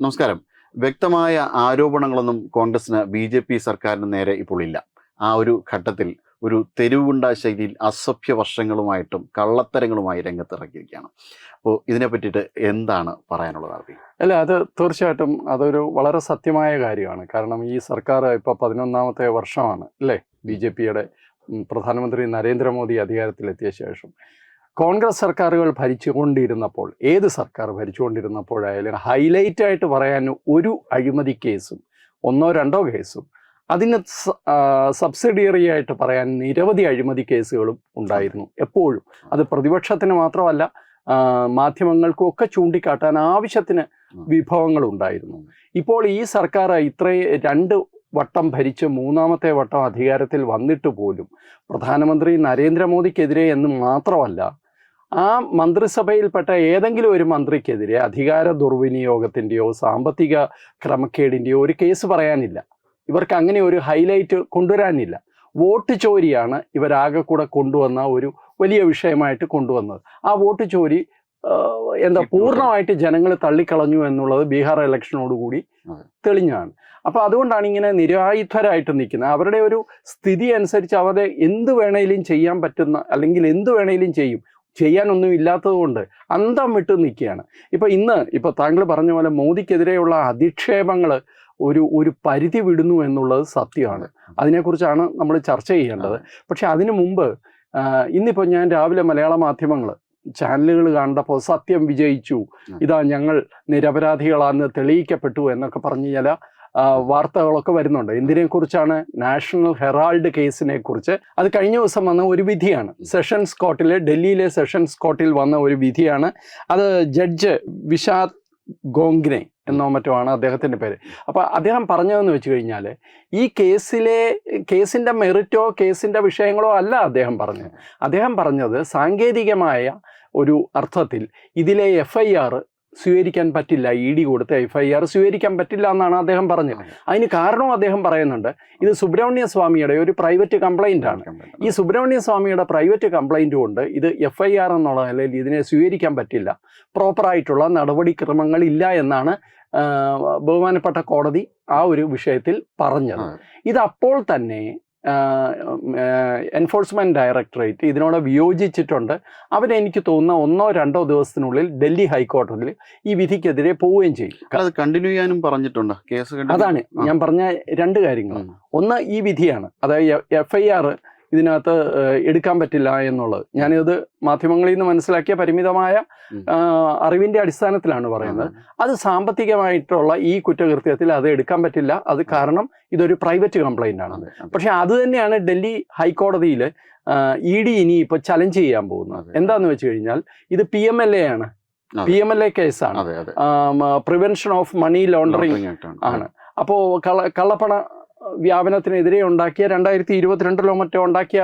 നമസ്കാരം. വ്യക്തമായ ആരോപണങ്ങളൊന്നും കോൺഗ്രസിന് ബി ജെ പി സർക്കാരിന് നേരെ ഇപ്പോൾ ഇല്ല. ആ ഒരു ഘട്ടത്തിൽ ഒരു തെരുവുണ്ട ശൈലിയിൽ അസഭ്യ വർഷങ്ങളുമായിട്ടും കള്ളത്തരങ്ങളുമായി രംഗത്തിറക്കിയിരിക്കുകയാണ് അപ്പോൾ ഇതിനെ പറ്റിയിട്ട് എന്താണ് പറയാനുള്ളത് ആർപ്പി അല്ല അത് തീർച്ചയായിട്ടും അതൊരു വളരെ സത്യമായ കാര്യമാണ്. കാരണം ഈ സർക്കാർ ഇപ്പോൾ പതിനൊന്നാമത്തെ വർഷമാണ് അല്ലേ? ബി ജെ പിയുടെ പ്രധാനമന്ത്രി നരേന്ദ്രമോദി അധികാരത്തിലെത്തിയ ശേഷം. കോൺഗ്രസ് സർക്കാരുകൾ ഭരിച്ചുകൊണ്ടിരുന്നപ്പോൾ ഏത് സർക്കാർ ഭരിച്ചുകൊണ്ടിരുന്നപ്പോഴായാലും ഹൈലൈറ്റ് ആയിട്ട് പറയാൻ ഒരു അഴിമതി കേസും ഒന്നോ രണ്ടോ കേസും അതിന് സബ്സിഡിയറി ആയിട്ട് പറയാൻ നിരവധി അഴിമതി കേസുകളും ഉണ്ടായിരുന്നു. എപ്പോഴും. അത് പ്രതിപക്ഷത്തിന് മാത്രമല്ല മാധ്യമങ്ങൾക്കും ഒക്കെ ചൂണ്ടിക്കാട്ടാൻ ആവശ്യത്തിന് വിഭവങ്ങൾ ഉണ്ടായിരുന്നു. ഇപ്പോൾ ഈ സർക്കാർ ഇത്രയും രണ്ട് വട്ടം ഭരിച്ച് മൂന്നാമത്തെ വട്ടം അധികാരത്തിൽ വന്നിട്ട് പോലും പ്രധാനമന്ത്രി നരേന്ദ്രമോദിക്കെതിരെ എന്ന് മാത്രമല്ല ആ മന്ത്രിസഭയിൽപ്പെട്ട ഏതെങ്കിലും ഒരു മന്ത്രിക്കെതിരെ അധികാര ദുർവിനിയോഗത്തിന്റെയോ സാമ്പത്തിക ക്രമക്കേടിന്റെയോ ഒരു കേസ് പറയാനില്ല. ഇവർക്ക് അങ്ങനെ ഒരു ഹൈലൈറ്റ് കൊണ്ടുവരാനില്ല. വോട്ട് ചോരിയാണ് ഇവരാകെ കൂടെ കൊണ്ടുവന്ന ഒരു വലിയ വിഷയമായിട്ട് കൊണ്ടുവന്നത്. ആ വോട്ട് ചോരി എന്താ പൂർണമായിട്ട് ജനങ്ങൾ തള്ളിക്കളഞ്ഞു എന്നുള്ളത് ബീഹാർ ഇലക്ഷനോടുകൂടി. തെളിഞ്ഞാണ്. അപ്പോൾ അതുകൊണ്ടാണ് ഇങ്ങനെ നിരായുധരായിട്ട് നിൽക്കുന്നത്. അവരുടെ ഒരു സ്ഥിതി അനുസരിച്ച് അവരെ എന്ത് വേണേലും ചെയ്യാൻ പറ്റുന്ന അല്ലെങ്കിൽ എന്ത് വേണേലും ചെയ്യും. ചെയ്യാനൊന്നും ഇല്ലാത്തത് കൊണ്ട് അന്തം വിട്ട് നിൽക്കുകയാണ്. ഇപ്പോൾ ഇന്ന് ഇപ്പോൾ താങ്കൾ പറഞ്ഞ പോലെ മോദിക്കെതിരെയുള്ള അധിക്ഷേപങ്ങൾ ഒരു ഒരു പരിധി വിടുന്നു എന്നുള്ളത് സത്യമാണ്. അതിനെക്കുറിച്ചാണ് നമ്മൾ ചർച്ച ചെയ്യേണ്ടത്. പക്ഷേ അതിനു മുമ്പ് ഇന്നിപ്പോൾ ഞാൻ രാവിലെ മലയാള മാധ്യമങ്ങൾ ചാനലുകൾ കണ്ടപ്പോൾ സത്യം വിജയിച്ചു. ഇതാ ഞങ്ങൾ നിരപരാധികളാന്ന് തെളിയിക്കപ്പെട്ടു എന്നൊക്കെ പറഞ്ഞു ചില ആ, വാർത്തകളൊക്കെ വരുന്നുണ്ട്. എന്തിനെക്കുറിച്ചാണ് നാഷണൽ ഹെറാൾഡ് കേസിനെ കുറിച്ച് അത് കഴിഞ്ഞ ദിവസം വന്ന ഒരു വിധിയാണ്. സെഷൻസ് കോർട്ടിലെ ഡൽഹിയിലെ സെഷൻസ് കോർട്ടിൽ വന്ന ഒരു വിധിയാണ്. അത് ജഡ്ജ് വിഷാദ് ഗോങ്ഗ്നെ എന്നോ മറ്റോ ആണ് അദ്ദേഹത്തിന്റെ പേര്. അപ്പോൾ അദ്ദേഹം പറഞ്ഞതെന്ന് വെച്ച് കഴിഞ്ഞാൽ ഈ കേസിലെ കേസിന്റെ മെറിറ്റോ കേസിന്റെ വിഷയങ്ങളോ അല്ല അദ്ദേഹം പറഞ്ഞത്. അദ്ദേഹം പറഞ്ഞത് സാങ്കേതികമായ ഒരു അർത്ഥത്തിൽ ഇതിലെ എഫ് ഐ ആർ സ്വീകരിക്കാൻ പറ്റില്ല ഇ ഡി കൊടുത്ത് എഫ് ഐ ആർ സ്വീകരിക്കാൻ പറ്റില്ല എന്നാണ് അദ്ദേഹം പറഞ്ഞത്. അതിന് കാരണവും അദ്ദേഹം പറയുന്നുണ്ട്. ഇത് സുബ്രഹ്മണ്യ സ്വാമിയുടെ ഒരു പ്രൈവറ്റ് കംപ്ലൈന്റ് ആണ്. ഈ സുബ്രഹ്മണ്യ സ്വാമിയുടെ പ്രൈവറ്റ് കംപ്ലൈന്റ് കൊണ്ട് ഇത് എഫ് ഐ ആർ എന്നുള്ള നിലയിൽ ഇതിനെ സ്വീകരിക്കാൻ പറ്റില്ല. പ്രോപ്പറായിട്ടുള്ള നടപടിക്രമങ്ങൾ ഇല്ല എന്നാണ് ബഹുമാനപ്പെട്ട കോടതി ആ ഒരു വിഷയത്തിൽ പറഞ്ഞത്. ഇത് അപ്പോൾ തന്നെ എൻഫോഴ്സ്മെന്റ് ഡയറക്ടറേറ്റ് ഇതിനോട് വിയോജിച്ചിട്ടുണ്ട്. അവരെനിക്ക് തോന്നുന്ന ഒന്നോ രണ്ടോ ദിവസത്തിനുള്ളിൽ ഡൽഹി ഹൈക്കോടതിയിൽ ഈ വിധിക്കെതിരെ പോവുകയും ചെയ്യും. അത് കണ്ടിന്യൂ ചെയ്യാനും പറഞ്ഞിട്ടുണ്ട്. കേസ് അതാണ് ഞാൻ പറഞ്ഞ രണ്ട് കാര്യങ്ങൾ. ഒന്ന് ഈ വിധിയാണ്. അതായത് എഫ് ഐ ആർ ഇതിനകത്ത് എടുക്കാൻ പറ്റില്ല എന്നുള്ളത്. ഞാനിത് മാധ്യമങ്ങളിൽ നിന്ന് മനസ്സിലാക്കിയ പരിമിതമായ അറിവിന്റെ അടിസ്ഥാനത്തിലാണ് പറയുന്നത്. അത് സാമ്പത്തികമായിട്ടുള്ള ഈ കുറ്റകൃത്യത്തിൽ അത് എടുക്കാൻ പറ്റില്ല. അത് കാരണം ഇതൊരു പ്രൈവറ്റ് കംപ്ലൈന്റ് ആണ്. പക്ഷെ അത് തന്നെയാണ് ഡൽഹി ഹൈക്കോടതിയിൽ ഇ ഡി ഇനി ഇപ്പൊ ചലഞ്ച് ചെയ്യാൻ പോകുന്നത്. എന്താന്ന് വെച്ച് കഴിഞ്ഞാൽ ഇത് പി എം എൽ എ ആണ്. പി എം എൽ എ കേസാണ് പ്രിവെൻഷൻ ഓഫ് മണി ലോണ്ടറിങ് ആണ്. അപ്പോൾ കള്ള കള്ളപ്പണ വ്യാപനത്തിനെതിരെ ഉണ്ടാക്കിയ രണ്ടായിരത്തി ഇരുപത്തിരണ്ടിലോ മറ്റോ ഉണ്ടാക്കിയ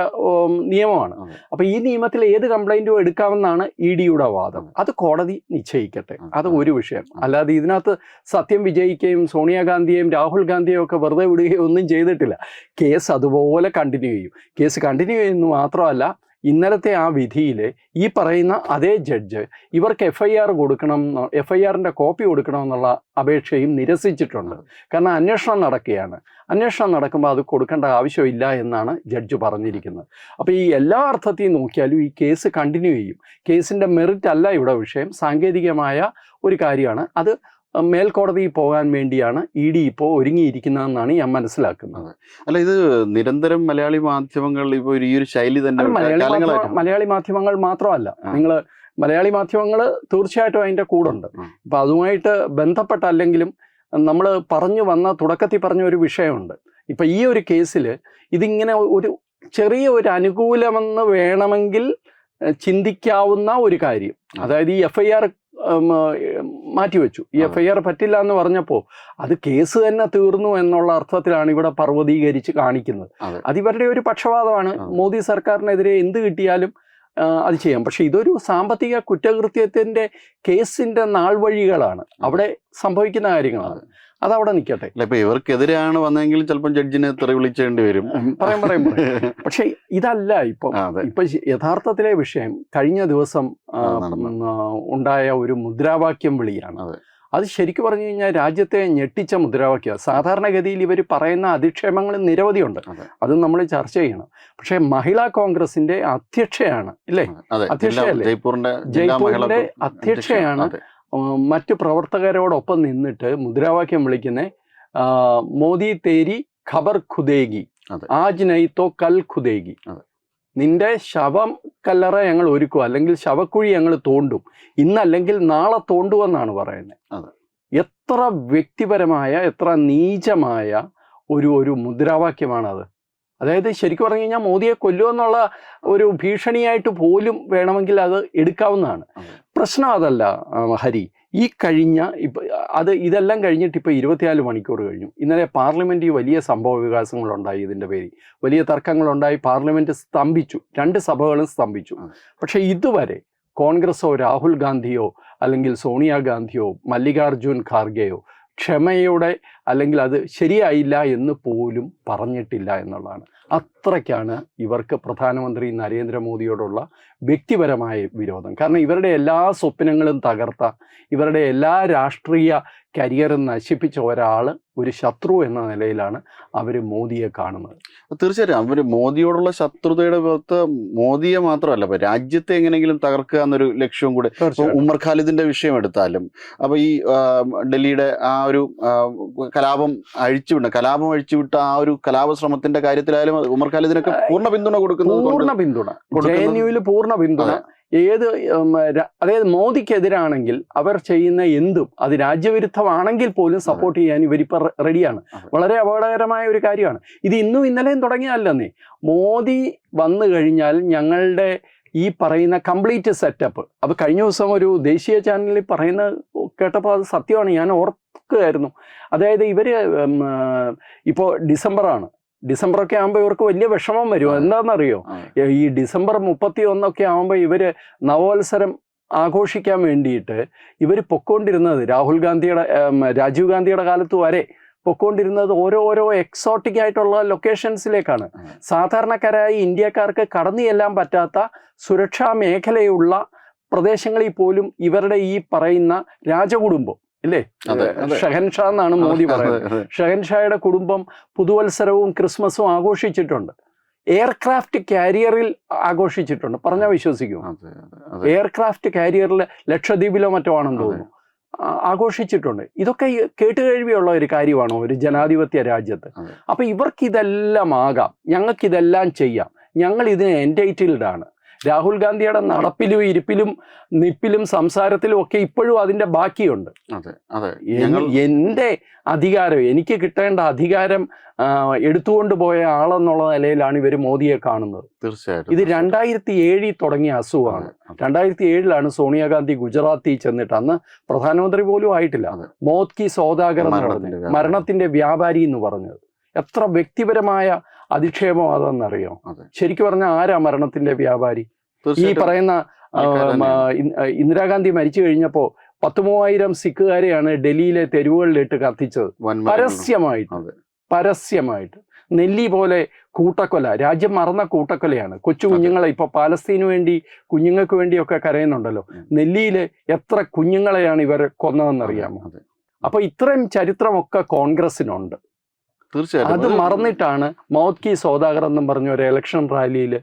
നിയമമാണ്. അപ്പോൾ അപ്പൊ ഈ നിയമത്തിൽ ഏത് കംപ്ലൈന്റും എടുക്കാമെന്നാണ് ഇ ഡിയുടെ വാദം. അത്. കോടതി നിശ്ചയിക്കട്ടെ. അത് ഒരു വിഷയം. അല്ലാതെ ഇതിനകത്ത് സത്യം വിജയിക്കുകയും സോണിയാഗാന്ധിയെയും രാഹുൽ ഗാന്ധിയെയും ഒക്കെ വെറുതെ വിടുകയോ ഒന്നും ചെയ്തിട്ടില്ല. കേസ് അതുപോലെ കണ്ടിന്യൂ ചെയ്യും. കേസ് കണ്ടിന്യൂ ചെയ്യുന്നു മാത്രമല്ല ഇന്നലത്തെ ആ വിധിയിൽ ഈ പറയുന്ന അതേ ജഡ്ജ് ഇവർക്ക് എഫ് ഐ ആർ കൊടുക്കണം എഫ് ഐ ആറിന്റെ കോപ്പി കൊടുക്കണമെന്നുള്ള അപേക്ഷയും നിരസിച്ചിട്ടുണ്ട്. കാരണം അന്വേഷണം നടക്കുകയാണ്. അന്വേഷണം നടക്കുമ്പോൾ അത് കൊടുക്കേണ്ട ആവശ്യമില്ല എന്നാണ് ജഡ്ജ് പറഞ്ഞിരിക്കുന്നത്. അപ്പോൾ ഈ എല്ലാ അർത്ഥത്തിൽ നോക്കിയാലും ഈ കേസ് കണ്ടിന്യൂ ചെയ്യും. കേസിന്റെ മെറിറ്റ് അല്ല ഇവിടെ വിഷയം. സാങ്കേതികമായ ഒരു കാര്യമാണ്. അത് മേൽക്കോടതിയിൽ പോകാൻ വേണ്ടിയാണ് ഇ ഡി ഇപ്പോൾ ഒരുങ്ങിയിരിക്കുന്നതെന്നാണ് ഞാൻ മനസ്സിലാക്കുന്നത്. അല്ല ഇത് നിരന്തരം മലയാളി മാധ്യമങ്ങൾ ഇപ്പോൾ ഈ ഒരു ശൈലി തന്നെ മലയാളി മലയാളി മാധ്യമങ്ങൾ മാത്രമല്ല. നിങ്ങൾ മലയാളി മാധ്യമങ്ങൾ തീർച്ചയായിട്ടും അതിന്റെ കൂടെ ഉണ്ട്. അപ്പം അതുമായിട്ട് ബന്ധപ്പെട്ടല്ലെങ്കിലും നമ്മൾ പറഞ്ഞു വന്ന തുടക്കത്തിൽ പറഞ്ഞ ഒരു വിഷയമുണ്ട്. ഇപ്പം ഈ ഒരു കേസിൽ ഇതിങ്ങനെ ഒരു ചെറിയ ഒരു അനുകൂലമെന്ന് വേണമെങ്കിൽ ചിന്തിക്കാവുന്ന ഒരു കാര്യം. അതായത് ഈ എഫ് ഐ ആർ മാറ്റിവെച്ചു ഈ. എഫ് ഐ ആർ പറ്റില്ല എന്ന് പറഞ്ഞപ്പോൾ അത് കേസ് തന്നെ തീർന്നു എന്നുള്ള അർത്ഥത്തിലാണ് ഇവിടെ പർവതീകരിച്ച് കാണിക്കുന്നത്. അതിവരുടെ ഒരു പക്ഷപാതമാണ്. മോദി സർക്കാരിനെതിരെ എന്ത് കിട്ടിയാലും അത് ചെയ്യാം. പക്ഷെ ഇതൊരു സാമ്പത്തിക കുറ്റകൃത്യത്തിന്റെ കേസിന്റെ നാൾ വഴികളാണ് അവിടെ സംഭവിക്കുന്ന കാര്യങ്ങളാണ്. അത്. അവിടെ നിൽക്കട്ടെ. അല്ല ഇപ്പൊ ഇവർക്കെതിരെയാണ് വന്നെങ്കിൽ ചിലപ്പോൾ ജഡ്ജിനെ തെറി വിളിച്ചേണ്ടി വരും. പറയാം പറയാം പക്ഷെ ഇതല്ല ഇപ്പൊ. ഇപ്പൊ യഥാർത്ഥത്തിലെ വിഷയം കഴിഞ്ഞ ദിവസം ഉണ്ടായ ഒരു മുദ്രാവാക്യം വിളിയാണ് അതെ. ശരിക്കും പറഞ്ഞു കഴിഞ്ഞാൽ രാജ്യത്തെ ഞെട്ടിച്ച മുദ്രാവാക്യമാണ് സാധാരണഗതിയിൽ ഇവർ പറയുന്ന അധിക്ഷേപങ്ങൾ നിരവധിയുണ്ട്. അത്. നമ്മൾ ചർച്ച ചെയ്യണം. പക്ഷേ മഹിളാ കോൺഗ്രസിന്റെ അധ്യക്ഷയാണ് ഇല്ലേ? അധ്യക്ഷയല്ലേ? ജയ്പൂരിന്റെ അധ്യക്ഷയാണ് മറ്റ് പ്രവർത്തകരോടൊപ്പം നിന്നിട്ട് മുദ്രാവാക്യം വിളിക്കുന്ന മോദി തേരി ഖബർ ഖുദേഗി ആജ് നൈത്തോ കൽ ഖുദേഗി. നിന്റെ ശവം കല്ലറ ഞങ്ങൾ ഒരുക്കും അല്ലെങ്കിൽ ശവക്കുഴി ഞങ്ങൾ തോണ്ടും. ഇന്നല്ലെങ്കിൽ നാളെ തോണ്ടുവെന്നാണ് പറയുന്നത്. അതെ. എത്ര വ്യക്തിപരമായ എത്ര നീചമായ ഒരു ഒരു മുദ്രാവാക്യമാണത്. അതായത് ശരിക്കും പറഞ്ഞു കഴിഞ്ഞാൽ മോദിയെ കൊല്ലുമെന്നുള്ള ഒരു ഭീഷണിയായിട്ട് പോലും വേണമെങ്കിൽ അത് എടുക്കാവുന്നതാണ്. പ്രശ്നം അതല്ല ഹരി. ഈ കഴിഞ്ഞ ഇപ്പൊ അത് ഇതെല്ലാം കഴിഞ്ഞിട്ട് ഇപ്പൊ ഇരുപത്തിനാല് മണിക്കൂർ കഴിഞ്ഞു. ഇന്നലെ പാർലമെന്റിൽ വലിയ സംഭവ വികാസങ്ങളുണ്ടായി ഇതിന്റെ പേരിൽ. വലിയ തർക്കങ്ങളുണ്ടായി. പാർലമെന്റ് സ്തംഭിച്ചു. രണ്ട് സഭകളും സ്തംഭിച്ചു. പക്ഷേ പക്ഷെ ഇതുവരെ കോൺഗ്രസോ രാഹുൽ ഗാന്ധിയോ അല്ലെങ്കിൽ സോണിയാഗാന്ധിയോ മല്ലികാർജുൻ ഖാർഗെയോ ക്ഷമയോടെ അല്ലെങ്കിൽ അത് ശരിയായില്ല എന്ന് പോലും പറഞ്ഞിട്ടില്ല എന്നുള്ളതാണ്. അത്രയ്ക്കാണ് ഇവർക്ക് പ്രധാനമന്ത്രി നരേന്ദ്രമോദിയോടുള്ള വ്യക്തിപരമായ വിരോധം. കാരണം ഇവരുടെ എല്ലാ സ്വപ്നങ്ങളും തകർത്ത ഇവരുടെ എല്ലാ രാഷ്ട്രീയ കരിയറും നശിപ്പിച്ച ഒരാൾ ഒരു ശത്രു എന്ന നിലയിലാണ് അവർ മോദിയെ കാണുന്നത്. തീർച്ചയായിട്ടും അവർ മോദിയോടുള്ള ശത്രുതയുടെ പുറത്ത് മോദിയെ മാത്രമല്ല ഇപ്പൊ രാജ്യത്തെ എങ്ങനെയെങ്കിലും തകർക്കുക എന്നൊരു ലക്ഷ്യവും കൂടെ ഉമർ ഖാലിദിന്റെ വിഷയം എടുത്താലും അപ്പൊ ഈ ഡൽഹിയുടെ ആ ഒരു കലാപം അഴിച്ചുവിട്ട കലാപം അഴിച്ചുവിട്ട ആ ഒരു കലാപ ശ്രമത്തിന്റെ കാര്യത്തിലായാലും ഉമർ ഖാലിദിനൊക്കെ പൂർണ പിന്തുണ കൊടുക്കുന്നത് പൂർണ പിന്തുണ. ജെ എൻ യുവിൽ പൂർണ പിന്തുണ. ഏത് അതായത് മോദിക്കെതിരാണെങ്കിൽ അവർ ചെയ്യുന്ന എന്തും അത് രാജ്യവിരുദ്ധമാണെങ്കിൽ പോലും സപ്പോർട്ട് ചെയ്യാൻ ഇവരിപ്പോൾ റെഡിയാണ്. വളരെ അപകടകരമായ ഒരു കാര്യമാണ്. ഇത് ഇന്നും ഇന്നലെയും തുടങ്ങിയതല്ലെന്നേ. മോദി വന്നു കഴിഞ്ഞാൽ ഞങ്ങളുടെ ഈ പറയുന്ന കംപ്ലീറ്റ് സെറ്റപ്പ്. അപ്പോൾ കഴിഞ്ഞ ദിവസം ഒരു ദേശീയ ചാനലിൽ പറയുന്ന കേട്ടപ്പോൾ അത് സത്യമാണ്. ഞാൻ ഓർക്കുകയായിരുന്നു അതായത് ഇവർ ഇപ്പോൾ ഡിസംബറാണ്. ഡിസംബറൊക്കെ ആകുമ്പോൾ ഇവർക്ക് വലിയ വിഷമം വരും. എന്താണെന്നറിയോ? ഈ ഡിസംബർ മുപ്പത്തി ഒന്നൊക്കെ ആകുമ്പോൾ ഇവർ നവോത്സരം ആഘോഷിക്കാൻ വേണ്ടിയിട്ട് ഇവർ പൊക്കോണ്ടിരുന്നത് രാഹുൽ ഗാന്ധിയുടെ രാജീവ് ഗാന്ധിയുടെ കാലത്ത് വരെ പൊക്കോണ്ടിരുന്നത് ഓരോ ഓരോ എക്സോട്ടിക് ആയിട്ടുള്ള ലൊക്കേഷൻസിലേക്കാണ് സാധാരണക്കാരായ ഇന്ത്യക്കാർക്ക് കടന്നു ചെല്ലാൻ പറ്റാത്ത സുരക്ഷാ മേഖലയുള്ള പ്രദേശങ്ങളിൽ പോലും ഇവരുടെ ഈ പറയുന്ന രാജകുടുംബം ഇല്ലേ. ഷഹൻഷാ എന്നാണ് മോദി പറയുന്നത്. ഷഹൻഷായുടെ കുടുംബം പുതുവത്സരവും ക്രിസ്മസും ആഘോഷിച്ചിട്ടുണ്ട്. എയർക്രാഫ്റ്റ് കാരിയറിൽ ആഘോഷിച്ചിട്ടുണ്ട്. പറഞ്ഞാൽ വിശ്വസിക്കും. എയർക്രാഫ്റ്റ് കാരിയറിൽ ലക്ഷദ്വീപിലോ മറ്റോ ആണെന്ന് തോന്നുന്നു. ആഘോഷിച്ചിട്ടുണ്ട്. ഇതൊക്കെ കേട്ടുകഴിവുള്ള കേട്ടുകേഴ്വിയുള്ള ഒരു കാര്യമാണോ ഒരു ജനാധിപത്യ രാജ്യത്ത്? അപ്പോൾ അപ്പൊ ഇവർക്ക് ഇതെല്ലാം ആകാം. ഞങ്ങൾക്കിതെല്ലാം ചെയ്യാം. ഞങ്ങൾ ഇതിന് എന്റൈറ്റിൽഡ് ആണ്. രാഹുൽ ഗാന്ധിയുടെ നടപ്പിലും ഇരിപ്പിലും നിപ്പിലും സംസാരത്തിലും ഒക്കെ ഇപ്പോഴും അതിന്റെ ബാക്കിയുണ്ട്. അതെ അതെ. എന്റെ അധികാരം എനിക്ക് കിട്ടേണ്ട അധികാരം എടുത്തുകൊണ്ട് പോയ ആളെന്നുള്ള നിലയിലാണ് ഇവർ മോദിയെ കാണുന്നത്. തീർച്ചയായിട്ടും ഇത് രണ്ടായിരത്തി ഏഴിൽ തുടങ്ങിയ അസുഖമാണ്. രണ്ടായിരത്തി ഏഴിലാണ് സോണിയാഗാന്ധി ഗുജറാത്തിൽ ചെന്നിട്ട് അന്ന് പ്രധാനമന്ത്രി പോലും ആയിട്ടില്ല. മോത് കി സോദാഗർ എന്ന് മരണത്തിന്റെ പറഞ്ഞത്. വ്യാപാരി. മരണത്തിന്റെ വ്യാപാരി എന്ന് പറഞ്ഞത്. എത്ര വ്യക്തിപരമായ അധിക്ഷേപം അതെന്നറിയോ? അതെ. ശരിക്കും പറഞ്ഞാൽ ആരാ മരണത്തിന്റെ വ്യാപാരി? ഈ പറയുന്ന ഇന്ദിരാഗാന്ധി മരിച്ചു കഴിഞ്ഞപ്പോൾ പത്ത് മൂവായിരം സിഖുകാരെയാണ് ഡൽഹിയിലെ തെരുവുകളിലിട്ട് കത്തിച്ചത്. പരസ്യമായിട്ട്. പരസ്യമായിട്ട്. നെല്ലി പോലെ കൂട്ടക്കൊല രാജ്യം മറന്ന കൂട്ടക്കൊലയാണ്. കൊച്ചു കുഞ്ഞുങ്ങളെ ഇപ്പൊ പാലസ്തീന് വേണ്ടി കുഞ്ഞുങ്ങൾക്ക് വേണ്ടിയൊക്കെ കരയുന്നുണ്ടല്ലോ. നെല്ലിയിലെ നെല്ലിയിൽ എത്ര കുഞ്ഞുങ്ങളെയാണ് ഇവർ കൊന്നതെന്നറിയാമോ? അറിയാമോ അപ്പൊ ഇത്രയും ചരിത്രമൊക്കെ കോൺഗ്രസിനുണ്ട് തീർച്ചയായിട്ടും. അത് മറന്നിട്ടാണ് മൗത് കി സോദാഗർ എന്നും പറഞ്ഞ ഒരു ഇലക്ഷൻ റാലിയിൽ.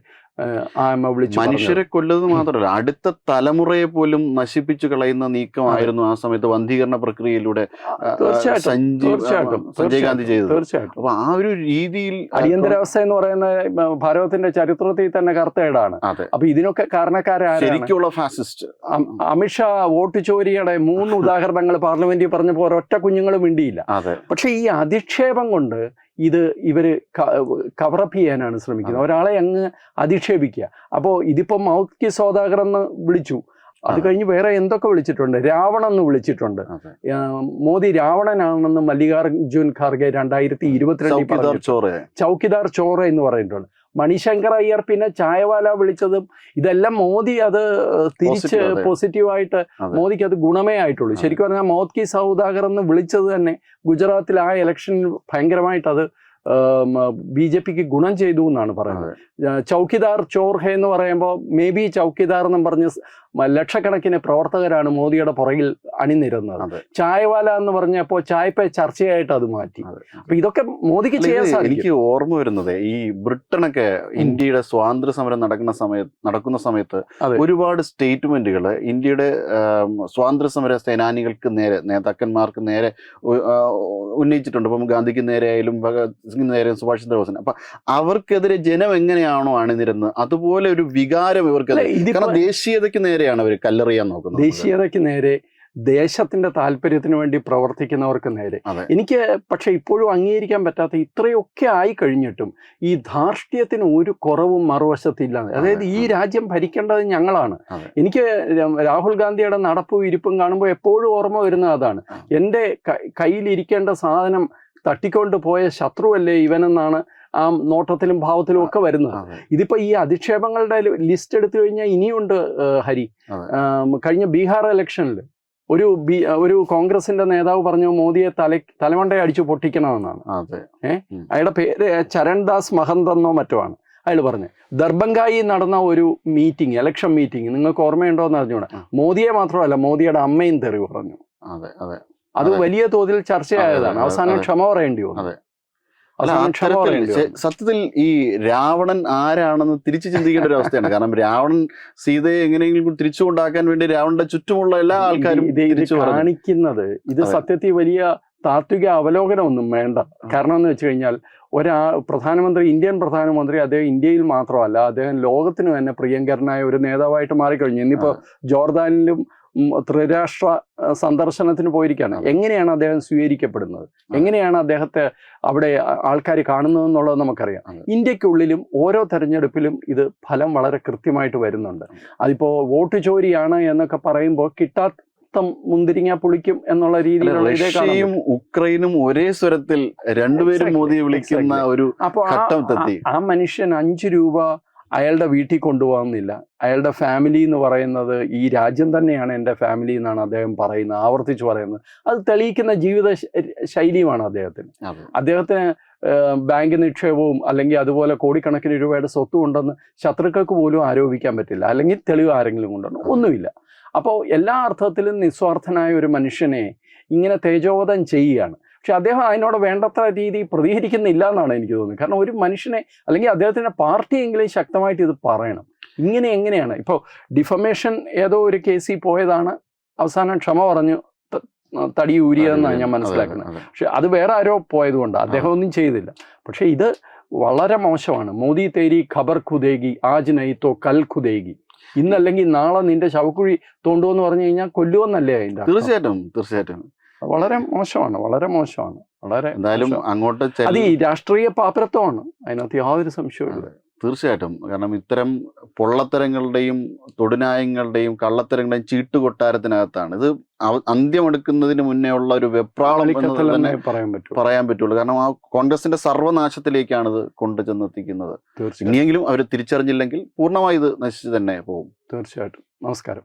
മനുഷ്യരെ കൊല്ലുന്നത് മാത്രമല്ല അടുത്ത തലമുറയെ പോലും നശിപ്പിച്ചു കളയുന്ന നീക്കമായിരുന്നു ആ സമയത്ത് വന്ധീകരണ പ്രക്രിയയിലൂടെ തീർച്ചയായിട്ടും സഞ്ജയ് ഗാന്ധി ചെയ്തത്. തീർച്ചയായിട്ടും. അപ്പൊ ആ ഒരു രീതിയിൽ അടിയന്തരാവസ്ഥ എന്ന് പറയുന്ന ഭാരതത്തിന്റെ ചരിത്രത്തിൽ തന്നെ കറുത്തേടാണ് അപ്പൊ ഇതിനൊക്കെ കാരണക്കാരാരാണ് ശരിക്കുള്ള ഫാസിസ്റ്റ്. അമിത്ഷാ വോട്ട് ചോരിയുടെ മൂന്ന് ഉദാഹരണങ്ങൾ പാർലമെന്റിൽ പറഞ്ഞപ്പോൾ ഒരൊറ്റ കുഞ്ഞുങ്ങളും മിണ്ടിയില്ല. പക്ഷെ ഈ അധിക്ഷേപം കൊണ്ട് ഇത് ഇവർ കവറപ്പ് ചെയ്യാനാണ് ശ്രമിക്കുന്നത്. ഒരാളെ അങ്ങ് അധിക്ഷേപിക്കുക. അപ്പോൾ ഇതിപ്പോൾ മൗഖ്യ കി സോദാഗർ എന്ന് വിളിച്ചു. അത്. കഴിഞ്ഞ് വേറെ എന്തൊക്കെ വിളിച്ചിട്ടുണ്ട്? രാവൺ എന്ന് വിളിച്ചിട്ടുണ്ട്. മോദി രാവണനാണെന്ന് മല്ലികാർജുൻ ഖാർഗെ രണ്ടായിരത്തി ഇരുപത്തിരണ്ടിൽ ചൗക്കിദാർ ചോറെ. എന്ന് പറഞ്ഞിട്ടുണ്ട്. മണിശങ്കർ അയ്യർ പിന്നെ ചായവാല വിളിച്ചതും ഇതെല്ലാം മോദി അത് തിരിച്ച് പോസിറ്റീവായിട്ട്. മോദിക്ക് അത് ഗുണമേ ആയിട്ടുള്ളൂ. ശരിക്കും പറഞ്ഞാൽ മോദ് കി സൗദാഗർ എന്ന് വിളിച്ചത് തന്നെ ഗുജറാത്തിൽ ആ ഇലക്ഷനിൽ ഭയങ്കരമായിട്ട് അത് ബി ജെ പിക്ക് ഗുണം ചെയ്തു എന്നാണ് പറയുന്നത്. ചൗക്കിദാർ ചോർഹെ എന്ന് പറയുമ്പോൾ മേ ബി ചൗക്കിദാർ എന്നും പറഞ്ഞ് ലക്ഷക്കണക്കിന് പ്രവർത്തകരാണ് മോദിയുടെ പുറകിൽ അണിനിരുന്നത്. ചായവാല എന്ന് പറഞ്ഞപ്പോൾ ചായപ്പേ ചർച്ചയായിട്ട് അത് മാറ്റി. അപ്പൊ ഇതൊക്കെ മോദിക്ക് ചെയ്യാൻ എനിക്ക് ഓർമ്മ വരുന്നത് ഈ ബ്രിട്ടനൊക്കെ ഇന്ത്യയുടെ സ്വാതന്ത്ര്യ സമരം നടക്കുന്ന സമയത്ത് നടക്കുന്ന സമയത്ത് ഒരുപാട് സ്റ്റേറ്റ്മെന്റുകൾ ഇന്ത്യയുടെ സ്വാതന്ത്ര്യ സമര സേനാനികൾക്ക് നേരെ നേതാക്കന്മാർക്ക് നേരെ ഉന്നയിച്ചിട്ടുണ്ട്. ഇപ്പം ഗാന്ധിക്ക് നേരെ ആയാലും ഭഗത് സിംഗിന് നേരെയും സുഭാഷ് ചന്ദ്രബോസിന്. അപ്പൊ അവർക്കെതിരെ ജനം എങ്ങനെയാണോ അണിനിരുന്നത്? അതുപോലെ ഒരു വികാരം ഇവർക്ക് കാരണം ദേശീയതയ്ക്ക് നേരെയാണ് അവർ കല്ലെറിയാൻ നോക്കുന്നത്. ദേശീയതയ്ക്ക് നേരെ ദേശത്തിന്റെ താല്പര്യത്തിന് വേണ്ടി പ്രവർത്തിക്കുന്നവർക്ക് നേരെ. എനിക്ക് പക്ഷെ ഇപ്പോഴും അംഗീകരിക്കാൻ പറ്റാത്ത ഇത്രയൊക്കെ ആയി കഴിഞ്ഞിട്ടും ഈ ധാർഷ്ട്യത്തിന് ഒരു കുറവും മറുവശത്തില്ല അതായത് ഈ രാജ്യം ഭരിക്കേണ്ടത് ഞങ്ങളാണ്. എനിക്ക് രാഹുൽ ഗാന്ധിയുടെ നടപ്പും ഇരിപ്പും കാണുമ്പോൾ എപ്പോഴും ഓർമ്മ വരുന്നത് അതാണ്. എന്റെ കയ്യിലിരിക്കേണ്ട സാധനം തട്ടിക്കൊണ്ട് പോയ ശത്രുവല്ലേ ഇവനെന്നാണ് ആ നോട്ടത്തിലും ഭാവത്തിലും ഒക്കെ വരുന്നത്. ഇതിപ്പോ ഈ അധിക്ഷേപങ്ങളുടെ ലിസ്റ്റ് എടുത്തു കഴിഞ്ഞാൽ ഇനിയുണ്ട് ഹരി. കഴിഞ്ഞ ബീഹാർ ഇലക്ഷനിൽ ഒരു ബി ഒരു കോൺഗ്രസിന്റെ നേതാവ് പറഞ്ഞു മോദിയെ തല തലമണ്ടയെ അടിച്ചു പൊട്ടിക്കണമെന്നാണ്. അതെ. അയാളുടെ പേര് ചരൺദാസ് മഹന്തെന്നോ മറ്റോ ആണ്. അയാൾ പറഞ്ഞു ദർബംഗായി നടന്ന ഒരു മീറ്റിംഗ് ഇലക്ഷൻ മീറ്റിംഗ് നിങ്ങൾക്ക് ഓർമ്മയുണ്ടോ എന്ന് അറിഞ്ഞൂടെ മോദിയെ മാത്രമല്ല മോദിയുടെ അമ്മയും തെറി പറഞ്ഞു. അതെ അതെ. അത് വലിയ തോതിൽ ചർച്ചയായതാണ്. അവസാനം. ക്ഷമ പറയേണ്ടി വന്നു. സത്യത്തിൽ ഈ രാവണൻ ആരാണെന്ന് തിരിച്ചു ചിന്തിക്കേണ്ട ഒരു അവസ്ഥയാണ്. കാരണം രാവണൻ സീതയെ എങ്ങനെയെങ്കിലും തിരിച്ചു കൊണ്ടാക്കാൻ വേണ്ടി രാവണന്റെ ചുറ്റുമുള്ള എല്ലാ ആൾക്കാരും കാണിക്കുന്നത് ഇത് സത്യത്തിൽ വലിയ താത്വിക അവലോകനമൊന്നും വേണ്ട. കാരണം എന്ന് വെച്ച് കഴിഞ്ഞാൽ ഒരാ പ്രധാനമന്ത്രി ഇന്ത്യൻ പ്രധാനമന്ത്രി അദ്ദേഹം ഇന്ത്യയിൽ മാത്രമല്ല അദ്ദേഹം ലോകത്തിന് തന്നെ പ്രിയങ്കരനായ ഒരു നേതാവായിട്ട് മാറിക്കഴിഞ്ഞു. ഇന്നിപ്പോ ജോർദാനിലും ത്രിരാഷ്ട്ര സന്ദർശനത്തിന് പോയിരിക്കുകയാണ് എങ്ങനെയാണ് അദ്ദേഹം സ്വീകരിക്കപ്പെടുന്നത്? എങ്ങനെയാണ് അദ്ദേഹത്തെ അവിടെ ആൾക്കാർ കാണുന്നത് എന്നുള്ളത് നമുക്കറിയാം. ഇന്ത്യക്കുള്ളിലും ഓരോ തെരഞ്ഞെടുപ്പിലും ഇത് ഫലം വളരെ കൃത്യമായിട്ട് വരുന്നുണ്ട്. അതിപ്പോൾ വോട്ട് ചോരിയാണ് എന്നൊക്കെ പറയുമ്പോൾ കിട്ടാത്ത മുന്തിരിങ്ങ പുളിക്കും എന്നുള്ള രീതിയിൽ രീതിയിലുള്ള റഷ്യയും ഉക്രൈനും ഒരേ സ്വരത്തിൽ രണ്ടുപേരും മോദിയെ വിളിക്കുന്ന ഒരു അപ്പൊ ആ മനുഷ്യൻ അഞ്ചു രൂപ അയാളുടെ വീട്ടിൽ കൊണ്ടുപോകുന്നില്ല അയാളുടെ ഫാമിലി എന്ന് പറയുന്നത് ഈ രാജ്യം തന്നെയാണ് എന്റെ ഫാമിലി എന്നാണ് അദ്ദേഹം പറയുന്നത് ആവർത്തിച്ച് പറയുന്നത്. അത് തെളിയിക്കുന്ന ജീവിത ശൈലിയുമാണ് അദ്ദേഹത്തിന്. അദ്ദേഹത്തിന് ബാങ്ക് നിക്ഷേപവും അല്ലെങ്കിൽ അതുപോലെ കോടിക്കണക്കിന് രൂപയുടെ സ്വത്തും ഉണ്ടെന്ന് ശത്രുക്കൾക്ക് പോലും ആരോപിക്കാൻ പറ്റില്ല. അല്ലെങ്കിൽ തെളിവ് ആരെങ്കിലും കൊണ്ടുവരണം ഒന്നുമില്ല. അപ്പോൾ എല്ലാ അർത്ഥത്തിലും നിസ്വാർത്ഥനായ ഒരു മനുഷ്യനെ ഇങ്ങനെ തേജോവധം ചെയ്യുകയാണ്. പക്ഷെ അദ്ദേഹം അതിനോട് വേണ്ടത്ര രീതി പ്രതികരിക്കുന്നില്ല എന്നാണ് എനിക്ക് തോന്നുന്നത്. കാരണം ഒരു മനുഷ്യനെ അല്ലെങ്കിൽ അദ്ദേഹത്തിന്റെ പാർട്ടിയെങ്കിലും ശക്തമായിട്ട് ഇത് പറയണം. ഇങ്ങനെ എങ്ങനെയാണ്? ഇപ്പോൾ ഡിഫമേഷൻ ഏതോ ഒരു കേസിൽ പോയതാണ്. അവസാനം ക്ഷമ പറഞ്ഞു തടി ഊരിയതെന്നാണ് ഞാൻ മനസ്സിലാക്കുന്നത്. പക്ഷെ അത് വേറെ ആരോ പോയതുകൊണ്ട് അദ്ദേഹം ഒന്നും ചെയ്തില്ല. പക്ഷേ ഇത് വളരെ മോശമാണ്. മോദി തേരി ഖബർ ഖുദേഗി ആജ് നൈത്തോ കൽ ഖുദേഗി. ഇന്നല്ലെങ്കിൽ നാളെ നിന്റെ ശവക്കുഴി തോണ്ടുമെന്ന് പറഞ്ഞു കഴിഞ്ഞാൽ കൊല്ലുമെന്നല്ലേ അതിന്റെ? തീർച്ചയായിട്ടും തീർച്ചയായിട്ടും. വളരെ മോശമാണ് വളരെ മോശമാണ് വളരെ എന്തായാലും അങ്ങോട്ട് അത് ഈ രാഷ്ട്രീയ പാപ്പരത്വമാണ് അതിനകത്ത് യാതൊരു സംശയമില്ല തീർച്ചയായിട്ടും. കാരണം ഇത്തരം പൊള്ളത്തരങ്ങളുടെയും തൊടുനായങ്ങളുടെയും കള്ളത്തരങ്ങളുടെയും ചീട്ടുകൊട്ടാരത്തിനകത്താണ്. ഇത് അന്ത്യമെടുക്കുന്നതിന് മുന്നേ ഉള്ള ഒരു വെപ്രാളം തന്നെ പറയാൻ പറ്റും പറയാൻ പറ്റുള്ളൂ. കാരണം ആ കോൺഗ്രസിന്റെ സർവനാശത്തിലേക്കാണ് ഇത് കൊണ്ടു ചെന്നെത്തിക്കുന്നത്. തീർച്ചയായിട്ടും. ഇനിയെങ്കിലും അവർ തിരിച്ചറിഞ്ഞില്ലെങ്കിൽ പൂർണമായി ഇത് നശിച്ചു തന്നെ പോകും. തീർച്ചയായിട്ടും. നമസ്കാരം.